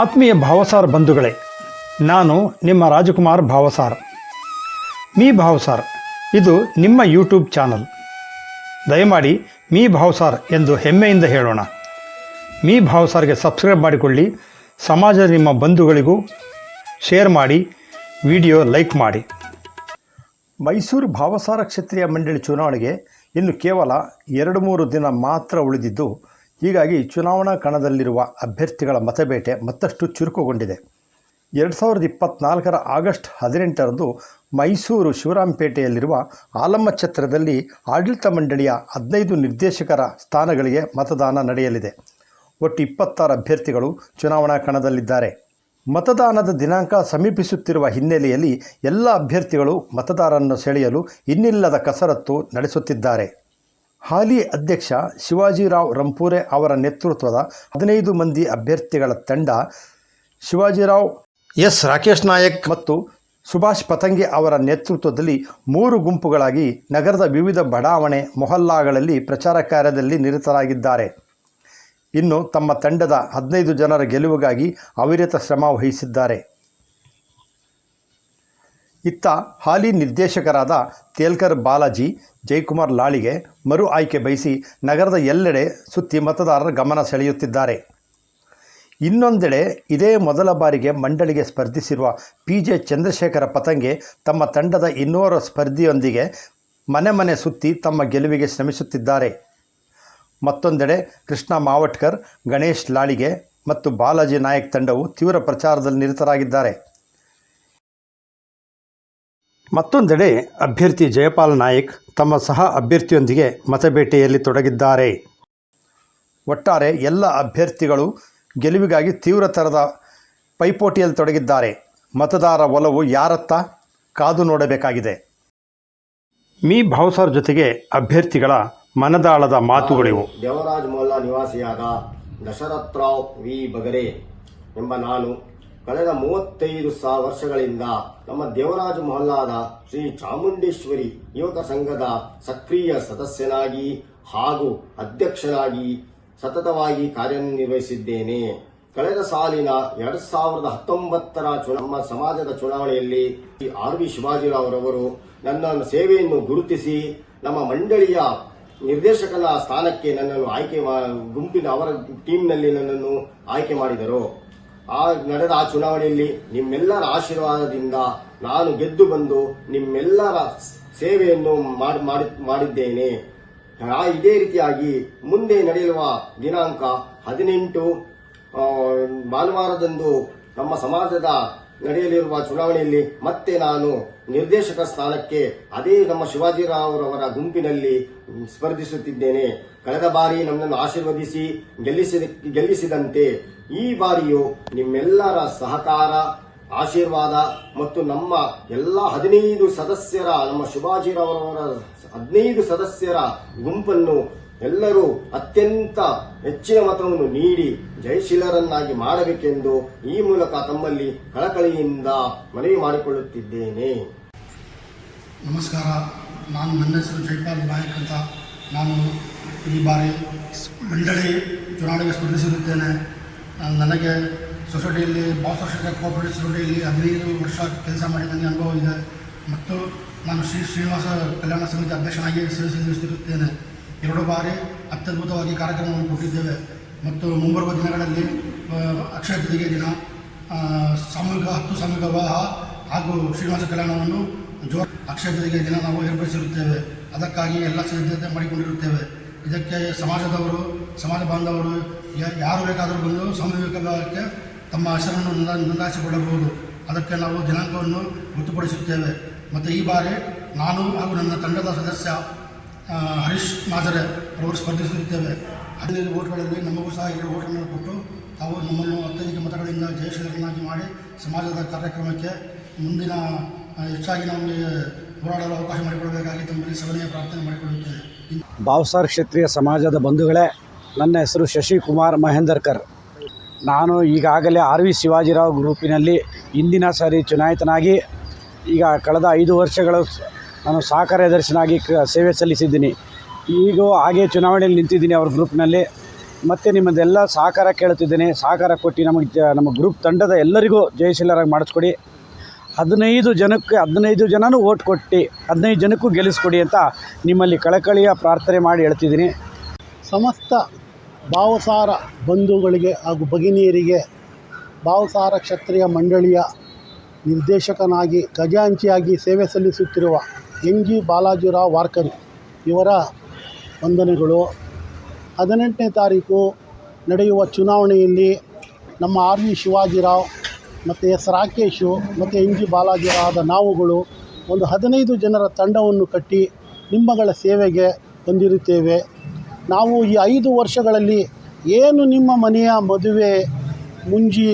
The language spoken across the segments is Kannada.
ಆತ್ಮೀಯ ಭಾವಸಾರ್ ಬಂಧುಗಳೇ, ನಾನು ನಿಮ್ಮ ರಾಜಕುಮಾರ್ ಭಾವಸಾರ್. ಮೀ ಭಾವಸಾರ್, ಇದು ನಿಮ್ಮ ಯೂಟ್ಯೂಬ್ ಚಾನಲ್. ದಯಮಾಡಿ ಮೀ ಭಾವಸಾರ್ ಎಂದು ಹೆಮ್ಮೆಯಿಂದ ಹೇಳೋಣ. ಮೀ ಭಾವಸಾರ್ಗೆ ಸಬ್ಸ್ಕ್ರೈಬ್ ಮಾಡಿಕೊಳ್ಳಿ ಸಮಾಜದ ನಿಮ್ಮ ಬಂಧುಗಳಿಗೂ ಶೇರ್ ಮಾಡಿ, ವಿಡಿಯೋ ಲೈಕ್ ಮಾಡಿ. ಮೈಸೂರು ಭಾವಸಾರ ಕ್ಷೇತ್ರೀಯ ಮಂಡಳಿ ಚುನಾವಣೆಗೆ ಇನ್ನು ಕೇವಲ ಎರಡು ಮೂರು ದಿನ ಮಾತ್ರ ಉಳಿದಿದ್ದು ಹೀಗಾಗಿ ಚುನಾವಣಾ ಕಣದಲ್ಲಿರುವ ಅಭ್ಯರ್ಥಿಗಳ ಮತಬೇಟೆ ಮತ್ತಷ್ಟು ಚುರುಕುಗೊಂಡಿದೆ. ಎರಡು ಸಾವಿರದ ಇಪ್ಪತ್ತ್ನಾಲ್ಕರ ಆಗಸ್ಟ್ ಹದಿನೆಂಟರಂದು ಮೈಸೂರು ಶಿವರಾಂಪೇಟೆಯಲ್ಲಿರುವ ಆಲಮ್ಮ ಛತ್ರದಲ್ಲಿ ಆಡಳಿತ ಮಂಡಳಿಯ ಹದಿನೈದು ನಿರ್ದೇಶಕರ ಸ್ಥಾನಗಳಿಗೆ ಮತದಾನ ನಡೆಯಲಿದೆ. ಒಟ್ಟು ಇಪ್ಪತ್ತಾರು ಅಭ್ಯರ್ಥಿಗಳು ಚುನಾವಣಾ ಕಣದಲ್ಲಿದ್ದಾರೆ. ಮತದಾನದ ದಿನಾಂಕ ಸಮೀಪಿಸುತ್ತಿರುವ ಹಿನ್ನೆಲೆಯಲ್ಲಿ ಎಲ್ಲ ಅಭ್ಯರ್ಥಿಗಳು ಮತದಾರರನ್ನು ಸೆಳೆಯಲು ಇನ್ನಿಲ್ಲದ ಕಸರತ್ತು ನಡೆಸುತ್ತಿದ್ದಾರೆ. ಹಾಲಿ ಅಧ್ಯಕ್ಷ ಶಿವಾಜಿರಾವ್ ರಂಪೂರೆ ಅವರ ನೇತೃತ್ವದ ಹದಿನೈದು ಮಂದಿ ಅಭ್ಯರ್ಥಿಗಳ ತಂಡ ಶಿವಾಜಿರಾವ್, ಎಸ್. ರಾಕೇಶ್ ನಾಯಕ್ ಮತ್ತು ಸುಭಾಷ್ ಪತಂಗಿ ಅವರ ನೇತೃತ್ವದಲ್ಲಿ ಮೂರು ಗುಂಪುಗಳಾಗಿ ನಗರದ ವಿವಿಧ ಬಡಾವಣೆ ಮೊಹಲ್ಲಾಗಳಲ್ಲಿ ಪ್ರಚಾರ ಕಾರ್ಯದಲ್ಲಿ ನಿರತರಾಗಿದ್ದಾರೆ. ಇನ್ನು ತಮ್ಮ ತಂಡದ ಹದಿನೈದು ಜನರ ಗೆಲುವಿಗಾಗಿ ಅವಿರತ ಶ್ರಮ ವಹಿಸಿದ್ದಾರೆ. ಇತ್ತ ಹಾಲಿ ನಿರ್ದೇಶಕರಾದ ತೇಲ್ಕರ್ ಬಾಲಾಜಿ ಜಯಕುಮಾರ್ ಲಾಳಿಗೆ ಮರು ಆಯ್ಕೆ ಬಯಸಿ ನಗರದ ಎಲ್ಲೆಡೆ ಸುತ್ತಿ ಮತದಾರರ ಗಮನ ಸೆಳೆಯುತ್ತಿದ್ದಾರೆ. ಇನ್ನೊಂದೆಡೆ ಇದೇ ಮೊದಲ ಬಾರಿಗೆ ಮಂಡಳಿಗೆ ಸ್ಪರ್ಧಿಸಿರುವ ಪಿ ಜೆ ಚಂದ್ರಶೇಖರ ಪತಂಗೆ ತಮ್ಮ ತಂಡದ ಇನ್ನೋರ್ವ ಸ್ಪರ್ಧಿಯೊಂದಿಗೆ ಮನೆ ಮನೆ ಸುತ್ತಿ ತಮ್ಮ ಗೆಲುವಿಗೆ ಶ್ರಮಿಸುತ್ತಿದ್ದಾರೆ. ಮತ್ತೊಂದೆಡೆ ಕೃಷ್ಣ ಮಾವಟ್ಕರ್, ಗಣೇಶ್ ಲಾಳಿಗೆ ಮತ್ತು ಬಾಲಾಜಿ ನಾಯಕ್ ತಂಡವು ತೀವ್ರ ಪ್ರಚಾರದಲ್ಲಿ ನಿರತರಾಗಿದ್ದಾರೆ. ಮತ್ತೊಂದೆಡೆ ಅಭ್ಯರ್ಥಿ ಜಯಪಾಲ್ ನಾಯಕ್ ತಮ್ಮ ಸಹ ಅಭ್ಯರ್ಥಿಯೊಂದಿಗೆ ಮತಬೇಟೆಯಲ್ಲಿ ತೊಡಗಿದ್ದಾರೆ. ಒಟ್ಟಾರೆ ಎಲ್ಲ ಅಭ್ಯರ್ಥಿಗಳು ಗೆಲುವಿಗಾಗಿ ತೀವ್ರ ಥರದ ಪೈಪೋಟಿಯಲ್ಲಿ ತೊಡಗಿದ್ದಾರೆ. ಮತದಾರ ಒಲವು ಯಾರತ್ತ? ಕಾದು ನೋಡಬೇಕಾಗಿದೆ. ಮೀ. ಭಾವಸಾರ್ ಜೊತೆಗೆ ಅಭ್ಯರ್ಥಿಗಳ ಮನದಾಳದ ಮಾತುಗಳಿವು ದೇವರಾಜ್ ಮೊಲ್ಲಾ ನಿವಾಸಿಯಾದ ದಶರಥರಾವ್ ವಿ. ಬಗರೆ ಎಂಬ ನಾನು ಕಳೆದ ಮೂವತ್ತೈದು ಸಾ ವರ್ಷಗಳಿಂದ ನಮ್ಮ ದೇವರಾಜ ಮೊಹಲ್ಲಾದ ಶ್ರೀ ಚಾಮುಂಡೇಶ್ವರಿ ಯುವಕ ಸಂಘದ ಸಕ್ರಿಯ ಸದಸ್ಯನಾಗಿ ಹಾಗೂ ಅಧ್ಯಕ್ಷರಾಗಿ ಸತತವಾಗಿ ಕಾರ್ಯನಿರ್ವಹಿಸಿದ್ದೇನೆ. ಕಳೆದ ಸಾಲಿನ ಎರಡ್ ಸಾವಿರದ ಹತ್ತೊಂಬತ್ತರ ನಮ್ಮ ಸಮಾಜದ ಚುನಾವಣೆಯಲ್ಲಿ ಆರ್ ವಿ ಶಿವಾಜಿರಾವ್ರವರು ನನ್ನ ಸೇವೆಯನ್ನು ಗುರುತಿಸಿ ನಮ್ಮ ಮಂಡಳಿಯ ನಿರ್ದೇಶಕನ ಸ್ಥಾನಕ್ಕೆ ನನ್ನನ್ನು ಆಯ್ಕೆ ಗುಂಪಿನ ಅವರ ಟೀಮ್ನಲ್ಲಿ ನನ್ನನ್ನು ಆಯ್ಕೆ ಮಾಡಿದರು. ಆ ನಡೆದ ಆ ಚುನಾವಣೆಯಲ್ಲಿ ನಿಮ್ಮೆಲ್ಲರ ಆಶೀರ್ವಾದದಿಂದ ನಾನು ಗೆದ್ದು ಬಂದು ನಿಮ್ಮೆಲ್ಲರ ಸೇವೆಯನ್ನು ಮಾಡ್- ಮಾಡಿ- ಮಾಡಿದ್ದೇನೆ. ಇದೇ ರೀತಿಯಾಗಿ ಮುಂದೆ ನಡೆಯುವ ದಿನಾಂಕ ಹದಿನೆಂಟು ಭಾನುವಾರದಂದು ನಮ್ಮ ಸಮಾಜದ ನಡೆಯಲಿರುವ ಚುನಾವಣೆಯಲ್ಲಿ ಮತ್ತೆ ನಾನು ನಿರ್ದೇಶಕ ಸ್ಥಾನಕ್ಕೆ ಅದೇ ನಮ್ಮ ಶಿವಾಜಿರಾವ್ರವರ ಗುಂಪಿನಲ್ಲಿ ಸ್ಪರ್ಧಿಸುತ್ತಿದ್ದೇನೆ. ಕಳೆದ ಬಾರಿ ನನ್ನನ್ನು ಆಶೀರ್ವದಿಸಿ, ಗೆಲ್ಲಿಸಿದ, ಗೆಲ್ಲಿಸಿದಂತೆ ಈ ಬಾರಿಯೂ ನಿಮ್ಮೆಲ್ಲರ ಸಹಕಾರ, ಆಶೀರ್ವಾದ ಮತ್ತು ನಮ್ಮ ಎಲ್ಲ ಹದಿನೈದು ಸದಸ್ಯರ, ನಮ್ಮ ಶಿವಾಜಿರವರವರ ಹದಿನೈದು ಸದಸ್ಯರ ಗುಂಪನ್ನು ಎಲ್ಲರೂ ಅತ್ಯಂತ ಹೆಚ್ಚಿನ ಮತವನ್ನು ನೀಡಿ ಜಯಶೀಲರನ್ನಾಗಿ ಮಾಡಬೇಕೆಂದು ಈ ಮೂಲಕ ತಮ್ಮಲ್ಲಿ ಕಳಕಳಿಯಿಂದ ಮನವಿ ಮಾಡಿಕೊಳ್ಳುತ್ತಿದ್ದೇನೆ. ನಮಸ್ಕಾರ. ನಾನು ನನ್ನ ಹೆಸರು ಜೈಪಾಲ್ ನಾಯಕ್ ಅಂತ ನಾನು ಈ ಬಾರಿ ಮಂಡಳಿ ಚುನಾವಣೆಗೆ ಸ್ಪರ್ಧಿಸಿರುತ್ತೇನೆ. ನನಗೆ ಸೊಸೈಟಿಯಲ್ಲಿ, ಬಾಸ್ ವರ್ಷದ ಕೋಆಪರೇಟಿವ್ ಸೊಸೈಟಿಯಲ್ಲಿ ಹದಿನೈದು ವರ್ಷ ಕೆಲಸ ಮಾಡಿ ಅನುಭವ ಇದೆ. ಮತ್ತು ನಾನು ಶ್ರೀ ಶ್ರೀನಿವಾಸ ಕಲ್ಯಾಣ ಸಮಿತಿ ಅಧ್ಯಕ್ಷನಾಗಿ ಸೇವೆ ಸಲ್ಲಿಸುತ್ತಿರುತ್ತೇನೆ. ಎರಡು ಬಾರಿ ಅತ್ಯದ್ಭುತವಾಗಿ ಕಾರ್ಯಕ್ರಮವನ್ನು ಕೊಟ್ಟಿದ್ದೇವೆ. ಮತ್ತು ಮುಂಬರುವ ದಿನಗಳಲ್ಲಿ ಅಕ್ಷಯ ತೃತೀಯ ದಿನ ಸಾಮೂಹಿಕ ಹತ್ತು ಸಾಮೂಹಿಕ ವಿವಾಹ ಹಾಗೂ ಶ್ರೀನಿವಾಸ ಕಲ್ಯಾಣವನ್ನು ಜೋ ಅಕ್ಷಯ ತೃತೀಯ ದಿನ ನಾವು ಏರ್ಪಡಿಸಿರುತ್ತೇವೆ. ಅದಕ್ಕಾಗಿ ಎಲ್ಲ ಸಿದ್ಧತೆ ಮಾಡಿಕೊಂಡಿರುತ್ತೇವೆ. ಇದಕ್ಕೆ ಸಮಾಜದವರು, ಸಮಾಜ ಬಾಂಧವರು ಯಾರು ಬೇಕಾದರೂ ಬಂದು ಸಾಮೂಹಿಕ ವಿವಾಹಕ್ಕೆ ತಮ್ಮ ಹೆಸರನ್ನು ನೋಂದಾ, ನೋಂದಾಯಿಸಿಕೊಳ್ಳಬಹುದು. ಅದಕ್ಕೆ ನಾವು ದಿನಾಂಕವನ್ನು ಗೊತ್ತುಪಡಿಸುತ್ತೇವೆ ಮತ್ತು ಈ ಬಾರಿ ನಾನು ಹಾಗೂ ನನ್ನ ತಂಡದ ಸದಸ್ಯ ಹರೀಶ್ ಮಾಜರೆ ಅವರು ಸ್ಪರ್ಧಿಸುತ್ತಿದ್ದೇವೆ. ಹದಿನೈದು ಓಟ್ಗಳಲ್ಲಿ ನಮಗೂ ಸಹ ಎರಡು ಓಟ್ಗಳನ್ನು ಕೊಟ್ಟು ತಾವು ನಮ್ಮನ್ನು ಅತ್ಯಧಿಕ ಮತಗಳಿಂದ ಜಯಶೀಲರನ್ನಾಗಿ ಮಾಡಿ ಸಮಾಜದ ಕಾರ್ಯಕ್ರಮಕ್ಕೆ ಮುಂದಿನ ಹೆಚ್ಚಾಗಿ ನಮಗೆ ಹೋರಾಡಲು ಅವಕಾಶ ಮಾಡಿಕೊಡಬೇಕಾಗಿ ತಮ್ಮಲ್ಲಿ ಸಲಹೆ ಪ್ರಾರ್ಥನೆ ಮಾಡಿಕೊಳ್ಳುತ್ತೇನೆ. ಭಾವಸಾರ್ ಕ್ಷತ್ರಿಯ ಸಮಾಜದ ಬಂಧುಗಳೇ, ನನ್ನ ಹೆಸರು ಶಶಿಕುಮಾರ್ ಮಹೇಂದರ್ಕರ್. ನಾನು ಈಗಾಗಲೇ ಆರ್ ವಿ ಶಿವಾಜಿರಾವ್ ಗ್ರೂಪಿನಲ್ಲಿ ಇಂದಿನ ಸಾರಿ ಚುನಾಯಿತನಾಗಿ ಈಗ ಕಳೆದ ಐದು ವರ್ಷಗಳು ನಾನು ಸಹಕಾರ್ಯದರ್ಶನಾಗಿ ಕ ಸೇವೆ ಸಲ್ಲಿಸಿದ್ದೀನಿ. ಈಗ ಹಾಗೆ ಚುನಾವಣೆಯಲ್ಲಿ ನಿಂತಿದ್ದೀನಿ ಅವ್ರ ಗ್ರೂಪ್ನಲ್ಲಿ. ಮತ್ತು ನಿಮ್ಮದೆಲ್ಲ ಸಹಕಾರ ಕೇಳುತ್ತಿದ್ದೇನೆ ಸಹಕಾರ ಕೊಟ್ಟು ನಮಗೆ ನಮ್ಮ ಗ್ರೂಪ್ ತಂಡದ ಎಲ್ಲರಿಗೂ ಜಯಶೀಲರಾಗಿ ಮಾಡಿಸ್ಕೊಡಿ. ಹದಿನೈದು ಜನಕ್ಕೆ, ಹದಿನೈದು ಜನನೂ ಓಟ್ ಕೊಟ್ಟು, ಹದಿನೈದು ಜನಕ್ಕೂ ಗೆಲ್ಲಿಸ್ಕೊಡಿ ಅಂತ ನಿಮ್ಮಲ್ಲಿ ಕಳಕಳಿಯ ಪ್ರಾರ್ಥನೆ ಮಾಡಿ ಹೇಳ್ತಿದ್ದೀನಿ. ಸಮಸ್ತ ಭಾವಸಾರ ಬಂಧುಗಳಿಗೆ ಹಾಗೂ ಭಗಿನಿಯರಿಗೆ, ಭಾವಸಾರ ಕ್ಷತ್ರಿಯ ಮಂಡಳಿಯ ನಿರ್ದೇಶಕನಾಗಿ, ಖಜಾಂಚಿಯಾಗಿ ಸೇವೆ ಸಲ್ಲಿಸುತ್ತಿರುವ ಎನ್ ಜಿ ಬಾಲಾಜಿರಾವ್ ವಾರ್ಕರಿ ಇವರ ವಂದನೆಗಳು. ಹದಿನೆಂಟನೇ ತಾರೀಕು ನಡೆಯುವ ಚುನಾವಣೆಯಲ್ಲಿ ನಮ್ಮ ಆರ್ ವಿ ಶಿವಾಜಿರಾವ್ ಮತ್ತು ಎಸ್ ರಾಕೇಶು ಮತ್ತು ಎನ್ ಜಿ ಬಾಲಾಜಿರಾದ ನಾವುಗಳು ಒಂದು ಹದಿನೈದು ಜನರ ತಂಡವನ್ನು ಕಟ್ಟಿ ನಿಮ್ಮಗಳ ಸೇವೆಗೆ ಬಂದಿರುತ್ತೇವೆ. ನಾವು ಈ ಐದು ವರ್ಷಗಳಲ್ಲಿ ಏನು ನಿಮ್ಮ ಮನೆಯ ಮದುವೆ, ಮುಂಜಿ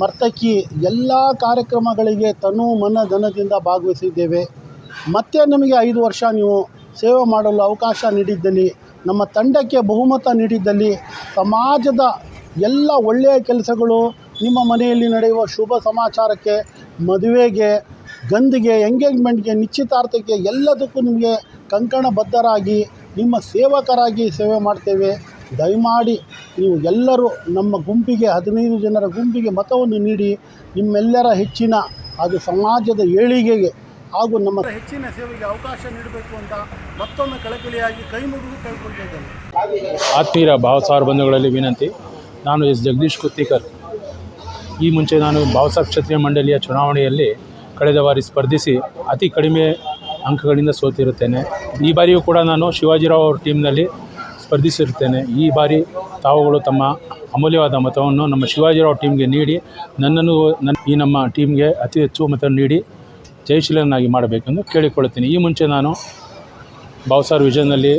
ಮರ್ತಕಿ ಎಲ್ಲ ಕಾರ್ಯಕ್ರಮಗಳಿಗೆ ತನು ಮನ ಧನದಿಂದ ಭಾಗವಹಿಸಿದ್ದೇವೆ. ಮತ್ತೆ ನಮಗೆ ಐದು ವರ್ಷ ನೀವು ಸೇವೆ ಮಾಡಲು ಅವಕಾಶ ನೀಡಿದ್ದಲ್ಲಿ, ನಮ್ಮ ತಂಡಕ್ಕೆ ಬಹುಮತ ನೀಡಿದ್ದಲ್ಲಿ, ಸಮಾಜದ ಎಲ್ಲ ಒಳ್ಳೆಯ ಕೆಲಸಗಳು ನಿಮ್ಮ ಮನೆಯಲ್ಲಿ ನಡೆಯುವ ಶುಭ ಸಮಾಚಾರಕ್ಕೆ, ಮದುವೆಗೆ ಗಂದಿಗೆ ಎಂಗೇಜ್ಮೆಂಟ್ಗೆ, ನಿಶ್ಚಿತಾರ್ಥಕ್ಕೆ ಎಲ್ಲದಕ್ಕೂ ನಿಮಗೆ ಕಂಕಣಬದ್ಧರಾಗಿ, ನಿಮ್ಮ ಸೇವಕರಾಗಿ ಸೇವೆ ಮಾಡ್ತೇವೆ. ದಯಮಾಡಿ ನೀವು ಎಲ್ಲರೂ ನಮ್ಮ ಗುಂಪಿಗೆ, ಹದಿನೈದು ಜನರ ಗುಂಪಿಗೆ ಮತವನ್ನು ನೀಡಿ, ನಿಮ್ಮೆಲ್ಲರ ಹೆಚ್ಚಿನ ಅದು ಸಮಾಜದ ಏಳಿಗೆಗೆ ಹಾಗೂ ನಮ್ಮ ಹೆಚ್ಚಿನ ಸೇವೆಗೆ ಅವಕಾಶ ನೀಡಬೇಕು ಅಂತ ಮತ್ತೊಮ್ಮೆ ಕಳಕಳಿಯಾಗಿ ಕೈ ಮುಗಿದು ಕೇಳ್ಕೊಳ್ತಿದ್ದೇನೆ. ಆತ್ಮೀಯ ಭಾವಸಾರ ಬಂಧುಗಳಲ್ಲಿ ವಿನಂತಿ ನಾನು ಎಸ್. ಜಗದೀಶ್ ಕುತ್ತಿಕರ್. ಈ ಮುಂಚೆ ನಾನು ಭಾವಸಾರ ಕ್ಷತ್ರಿಯ ಮಂಡಳಿಯ ಚುನಾವಣೆಯಲ್ಲಿ ಕಳೆದ ಬಾರಿ ಸ್ಪರ್ಧಿಸಿ ಅತಿ ಕಡಿಮೆ ಅಂಕಗಳಿಂದ ಸೋತಿರುತ್ತೇನೆ. ಈ ಬಾರಿಯೂ ಕೂಡ ನಾನು ಶಿವಾಜಿರಾವ್ ಅವರ ಟೀಮ್ನಲ್ಲಿ ಸ್ಪರ್ಧಿಸಿರುತ್ತೇನೆ. ಈ ಬಾರಿ ತಾವುಗಳು ತಮ್ಮ ಅಮೂಲ್ಯವಾದ ಮತವನ್ನು ನಮ್ಮ ಶಿವಾಜಿರಾವ್ ಟೀಮ್ಗೆ ನೀಡಿ ನನ್ನನ್ನು ನನ್ನ ಈ ನಮ್ಮ ಟೀಮ್ಗೆ ಅತಿ ಹೆಚ್ಚು ಮತ ನೀಡಿ ಜಯಶೀಲನಾಗಿ ಮಾಡಬೇಕೆಂದು ಕೇಳಿಕೊಳ್ಳುತ್ತೇನೆ. ಈ ಮುಂಚೆ ನಾನು ಭಾವಸಾರ್ ವಿಷನ್ನಲ್ಲಿ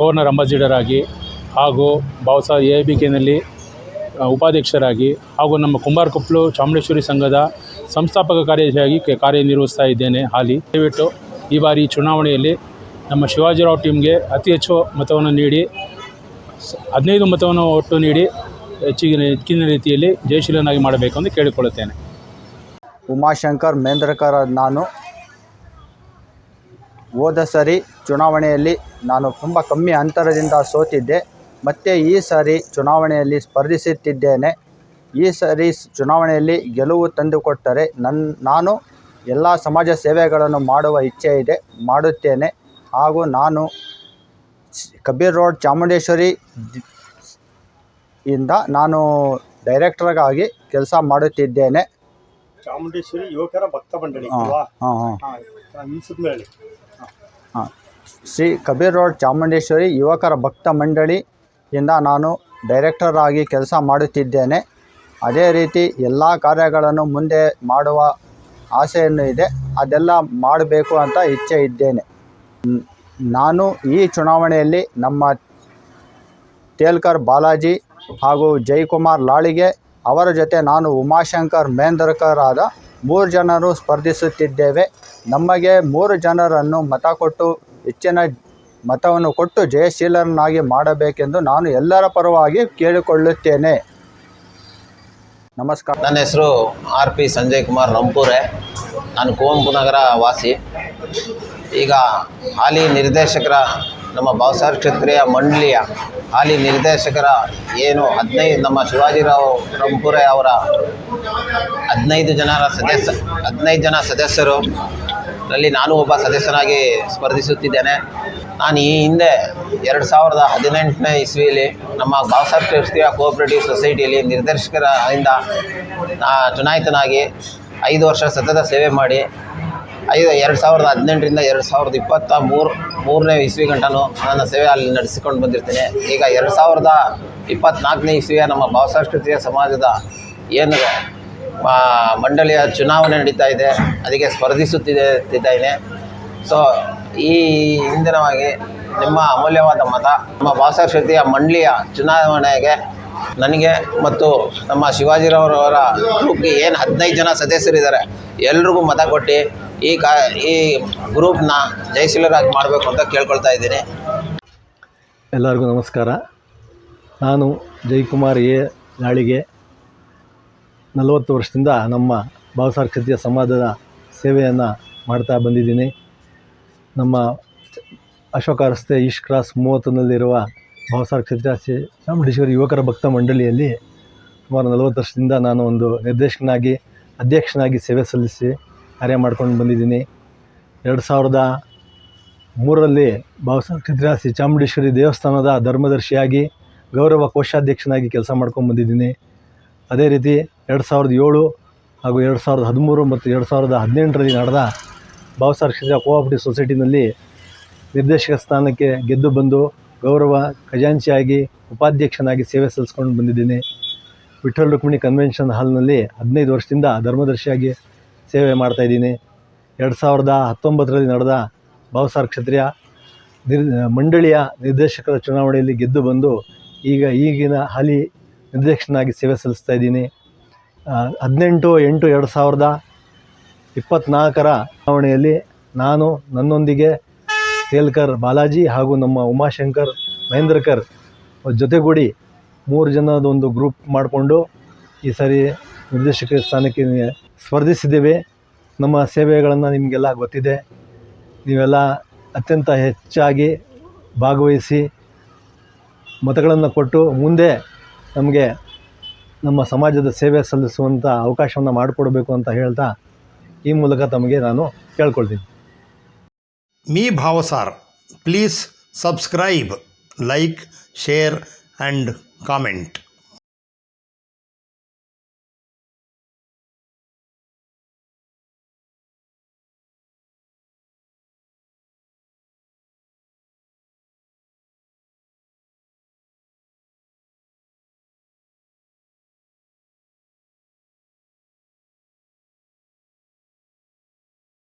ಗವರ್ನರ್ ಅಂಬಾಸಿಡರ್ ಆಗಿ ಹಾಗೂ ಭಾವಸಾರ್ ಎ ಬಿ ಕೆನಲ್ಲಿ ಉಪಾಧ್ಯಕ್ಷರಾಗಿ ಹಾಗೂ ನಮ್ಮ ಕುಂಬಾರಕೊಪ್ಪಲು ಚಾಮುಂಡೇಶ್ವರಿ ಸಂಘದ ಸಂಸ್ಥಾಪಕ ಕಾರ್ಯದರ್ಶಿಯಾಗಿ ಕಾರ್ಯನಿರ್ವಹಿಸ್ತಾ ಇದ್ದೇನೆ ಹಾಲಿ. ದಯವಿಟ್ಟು ಈ ಬಾರಿ ಚುನಾವಣೆಯಲ್ಲಿ ನಮ್ಮ ಶಿವಾಜಿರಾವ್ ಟೀಮ್ಗೆ ಅತಿ ಹೆಚ್ಚು ಮತವನ್ನು ನೀಡಿ ಹದಿನೈದು ಮತವನ್ನು ಒಟ್ಟು ನೀಡಿ ಹೆಚ್ಚಿನ ಹೆಚ್ಚಿನ ರೀತಿಯಲ್ಲಿ ಜಯಶೀಲನಾಗಿ ಮಾಡಬೇಕು ಎಂದು ಕೇಳಿಕೊಳ್ಳುತ್ತೇನೆ. ಉಮಾಶಂಕರ್, ಮೇಂದ್ರಕರ್ ನಾನು. ಹೋದ ಸರಿ ಚುನಾವಣೆಯಲ್ಲಿ ನಾನು ತುಂಬ ಕಮ್ಮಿ ಅಂತರದಿಂದ ಸೋತಿದ್ದೆ. ಮತ್ತು ಈ ಸಾರಿ ಚುನಾವಣೆಯಲ್ಲಿ ಸ್ಪರ್ಧಿಸುತ್ತಿದ್ದೇನೆ. ಈ ಸಾರಿ ಚುನಾವಣೆಯಲ್ಲಿ ಗೆಲುವು ತಂದುಕೊಟ್ಟರೆ ನನ್ನ ನಾನು ಎಲ್ಲ ಸಮಾಜ ಸೇವೆಗಳನ್ನು ಮಾಡುವ ಇಚ್ಛೆ ಇದೆ, ಮಾಡುತ್ತೇನೆ. ಹಾಗೂ ನಾನು ಕಬೀರ್ ರೋಡ್, ಚಾಮುಂಡೇಶ್ವರಿ ಇಂದ ನಾನು ಡೈರೆಕ್ಟರ್ಗಾಗಿ ಕೆಲಸ ಮಾಡುತ್ತಿದ್ದೇನೆ. ಚಾಮುಂಡೇಶ್ವರಿ ಯುವಕರ ಭಕ್ತ ಮಂಡಳಿ ಹಾಂ ಹಾಂ ಹಾಂ. ಈ ಸುತ್ತಮೇಳಿ ಹಾಂ. ಶ್ರೀ ಕಬೀರ್ ರೋಡ್ ಚಾಮುಂಡೇಶ್ವರಿ ಯುವಕರ ಭಕ್ತ ಮಂಡಳಿಯಿಂದ ನಾನು ಡೈರೆಕ್ಟರ್ ಆಗಿ ಕೆಲಸ ಮಾಡುತ್ತಿದ್ದೇನೆ. ಅದೇ ರೀತಿ ಎಲ್ಲ ಕಾರ್ಯಗಳನ್ನು ಮುಂದೆ ಮಾಡುವ ಆಸೆಯನ್ನು ಇದೆ. ಅದೆಲ್ಲ ಮಾಡಬೇಕು ಅಂತ ಇಚ್ಛೆ ಇದ್ದೇನೆ. ನಾನು ಈ ಚುನಾವಣೆಯಲ್ಲಿ ನಮ್ಮ ತೇಲ್ಕರ್ ಬಾಲಾಜಿ ಹಾಗೂ ಜೈಕುಮಾರ್ ಲಾಳಿಗೆ ಅವರ ಜೊತೆ ನಾನು ಉಮಾಶಂಕರ್ ಮೇಂದರ್ಕರ್ ಆದ ಮೂರು ಜನರು ಸ್ಪರ್ಧಿಸುತ್ತಿದ್ದೇವೆ. ನಮಗೆ ಮೂರು ಜನರನ್ನು ಮತ ಕೊಟ್ಟು, ಹೆಚ್ಚಿನ ಮತವನ್ನು ಕೊಟ್ಟು ಜಯಶೀಲರನ್ನಾಗಿ ಮಾಡಬೇಕೆಂದು ನಾನು ಎಲ್ಲರ ಪರವಾಗಿ ಕೇಳಿಕೊಳ್ಳುತ್ತೇನೆ. ನಮಸ್ಕಾರ. ನನ್ನ ಹೆಸರು ಆರ್ ಪಿ ಸಂಜಯ್ ಕುಮಾರ್ ರಂಪೂರೆ ನಾನು ಕುವೆಂಪು ನಗರ ವಾಸಿ. ಈಗ ಹಾಲಿ ನಿರ್ದೇಶಕರ ನಮ್ಮ ಭಾವಸಾರ್ ಕ್ಷತ್ರಿಯ ಮಂಡಳಿಯ ಹಾಲಿ ನಿರ್ದೇಶಕರ ಏನು ಹದಿನೈದು, ನಮ್ಮ ಶಿವಾಜಿರಾವ್ ರಂಪುರೆ ಅವರ ಹದಿನೈದು ಜನರ ಸದಸ್ಯ, ಹದಿನೈದು ಜನ ಸದಸ್ಯರು. ರಲ್ಲಿ ನಾನು ಒಬ್ಬ ಸದಸ್ಯನಾಗಿ ಸ್ಪರ್ಧಿಸುತ್ತಿದ್ದೇನೆ. ನಾನು ಈ ಹಿಂದೆ ಎರಡು ಸಾವಿರದ ಹದಿನೆಂಟನೇ ಇಸ್ವಿಯಲ್ಲಿ ನಮ್ಮ ಭಾವಸಾರ್ ಕ್ಷತ್ರಿಯ ಕೋಆಪರೇಟಿವ್ ಸೊಸೈಟಿಯಲ್ಲಿ ನಿರ್ದೇಶಕರ ಇಂದ ನಾ, ಚುನಾಯಿತನಾಗಿ ಐದು ವರ್ಷ ಸತತ ಸೇವೆ ಮಾಡಿ ಐದು, ಎರಡು ಸಾವಿರದ ಹದಿನೆಂಟರಿಂದ ಎರಡು ಸಾವಿರದ ಇಪ್ಪತ್ತ ಮೂರು, ಮೂರನೇ ಇಸ್ವಿ ಗಂಟನೂ ನನ್ನ ಸೇವೆ ಅಲ್ಲಿ ನಡೆಸಿಕೊಂಡು ಬಂದಿರ್ತೇನೆ. ಈಗ ಎರಡು ಸಾವಿರದ ಇಪ್ಪತ್ತ್ನಾಲ್ಕನೇ ಇಸ್ವಿಯ ನಮ್ಮ ಭಾವಸಾಂಸ್ಕೃತಿಕ ಸಮಾಜದ ಏನು ಮಂಡಳಿಯ ಚುನಾವಣೆ ನಡೀತಾ ಇದೆ, ಅದಕ್ಕೆ ಸ್ಪರ್ಧಿಸುತ್ತಿದೆ ಅಂತಿದ್ದೇನೆ ಸೊ ಈ ಹಿಂದಿನವಾಗಿ ನಿಮ್ಮ ಅಮೂಲ್ಯವಾದ ಮತ, ನಮ್ಮ ಭಾವಸಾಂಸ್ಕೃತಿಯ ಮಂಡಳಿಯ ಚುನಾವಣೆಗೆ ನನಗೆ ಮತ್ತು ನಮ್ಮ ಶಿವಾಜಿರಾವ್ರವರ ಗ್ರೂಪ್ಗೆ ಏನು ಹದಿನೈದು ಜನ ಸದಸ್ಯರಿದ್ದಾರೆ, ಎಲ್ರಿಗೂ ಮತ ಕೊಟ್ಟು ಈ ಕಾ, ಈ ಗ್ರೂಪ್ನ ಜಯಶೀಲರಾಗಿ ಮಾಡಬೇಕು ಅಂತ ಕೇಳ್ಕೊಳ್ತಾ ಇದ್ದೀನಿ. ಎಲ್ಲರಿಗೂ ನಮಸ್ಕಾರ. ನಾನು ಜಯಕುಮಾರ್ ಎ. ನಾಳಿಗೆ ನಲವತ್ತು ವರ್ಷದಿಂದ ನಮ್ಮ ಭಾವಸಾರ ಕ್ಷತ್ರಿಯ ಸಮಾಜದ ಸೇವೆಯನ್ನು ಮಾಡ್ತಾ ಬಂದಿದ್ದೀನಿ. ನಮ್ಮ ಅಶೋಕ ರಸ್ತೆ ಈಶ್ ಕ್ರಾಸ್ ಮೂವತ್ತೊಂದಲ್ಲಿರುವ ಭಾವಸಾರ ಕ್ಷೇತ್ರಾಸಿ ಚಾಮುಂಡೇಶ್ವರಿ ಯುವಕರ ಭಕ್ತ ಮಂಡಳಿಯಲ್ಲಿ ಸುಮಾರು ನಲವತ್ತು ವರ್ಷದಿಂದ ನಾನು ಒಂದು ನಿರ್ದೇಶಕನಾಗಿ, ಅಧ್ಯಕ್ಷನಾಗಿ ಸೇವೆ ಸಲ್ಲಿಸಿ ಕಾರ್ಯ ಮಾಡ್ಕೊಂಡು ಬಂದಿದ್ದೀನಿ. ಎರಡು ಸಾವಿರದ ಮೂರರಲ್ಲಿ ಭಾವಸಾರ್ ಕ್ಷೇತ್ರಾಸಿ ಚಾಮುಂಡೇಶ್ವರಿ ದೇವಸ್ಥಾನದ ಧರ್ಮದರ್ಶಿಯಾಗಿ, ಗೌರವ ಕೋಶಾಧ್ಯಕ್ಷನಾಗಿ ಕೆಲಸ ಮಾಡ್ಕೊಂಡು ಬಂದಿದ್ದೀನಿ. ಅದೇ ರೀತಿ ಎರಡು ಸಾವಿರದ ಏಳು ಹಾಗೂ ಎರಡು ಸಾವಿರದ ಹದಿಮೂರು ಮತ್ತು ಎರಡು ಸಾವಿರದ ಹದಿನೆಂಟರಲ್ಲಿ ನಡೆದ ಭಾವಸಾರ ಕ್ಷೇತ್ರ ಕೋಆಪರೇಟಿವ್ ಸೊಸೈಟಿನಲ್ಲಿ ನಿರ್ದೇಶಕ ಸ್ಥಾನಕ್ಕೆ ಗೆದ್ದು ಬಂದು ಗೌರವ ಖಜಾಂಚಿಯಾಗಿ ಉಪಾಧ್ಯಕ್ಷನಾಗಿ ಸೇವೆ ಸಲ್ಲಿಸ್ಕೊಂಡು ಬಂದಿದ್ದೀನಿ. ವಿಠ್ಠಲ್ ರುಕ್ಮಿಣಿ ಕನ್ವೆನ್ಷನ್ ಹಾಲ್ನಲ್ಲಿ ಹದಿನೈದು ವರ್ಷದಿಂದ ಧರ್ಮದರ್ಶಿಯಾಗಿ ಸೇವೆ ಮಾಡ್ತಾಯಿದ್ದೀನಿ ಎರಡು ಸಾವಿರದ ಹತ್ತೊಂಬತ್ತರಲ್ಲಿ ನಡೆದ ಭಾವಸಾರ ಕ್ಷತ್ರಿಯ ನಿರ್, ಮಂಡಳಿಯ ನಿರ್ದೇಶಕರ ಚುನಾವಣೆಯಲ್ಲಿ ಗೆದ್ದು ಬಂದು ಈಗ ಈಗಿನ ಹಾಲಿ ನಿರ್ದೇಶಕನಾಗಿ ಸೇವೆ ಸಲ್ಲಿಸ್ತಾ ಇದ್ದೀನಿ. ಹದಿನೆಂಟು ಎಂಟು ಎರಡು ಸಾವಿರದ ಇಪ್ಪತ್ತ್ನಾಲ್ಕರ ಚುನಾವಣೆಯಲ್ಲಿ ನಾನು ನನ್ನೊಂದಿಗೆ ತೇಲ್ಕರ್ ಬಾಲಾಜಿ ಹಾಗೂ ನಮ್ಮ ಉಮಾಶಂಕರ್ ಮಹೇಂದ್ರಕರ್ ಜೊತೆಗೂಡಿ ಮೂರು ಜನದ ಒಂದು ಗ್ರೂಪ್ ಮಾಡಿಕೊಂಡು ಈ ಸಾರಿ ನಿರ್ದೇಶಕ ಸ್ಥಾನಕ್ಕೆ ಸ್ಪರ್ಧಿಸಿದ್ದೇವೆ. ನಮ್ಮ ಸೇವೆಗಳನ್ನು ನಿಮಗೆಲ್ಲ ಗೊತ್ತಿದೆ. ನೀವೆಲ್ಲ ಅತ್ಯಂತ ಹೆಚ್ಚಾಗಿ ಭಾಗವಹಿಸಿ ಮತಗಳನ್ನು ಕೊಟ್ಟು ಮುಂದೆ ನಮಗೆ ನಮ್ಮ ಸಮಾಜದ ಸೇವೆ ಸಲ್ಲಿಸುವಂಥ ಅವಕಾಶವನ್ನು ಮಾಡಿಕೊಡಬೇಕು ಅಂತ ಹೇಳ್ತಾ ಈ ಮೂಲಕ ತಮಗೆ ನಾನು ಕೇಳ್ಕೊಳ್ತೀನಿ. Mee Bhavsar. Please subscribe like share and comment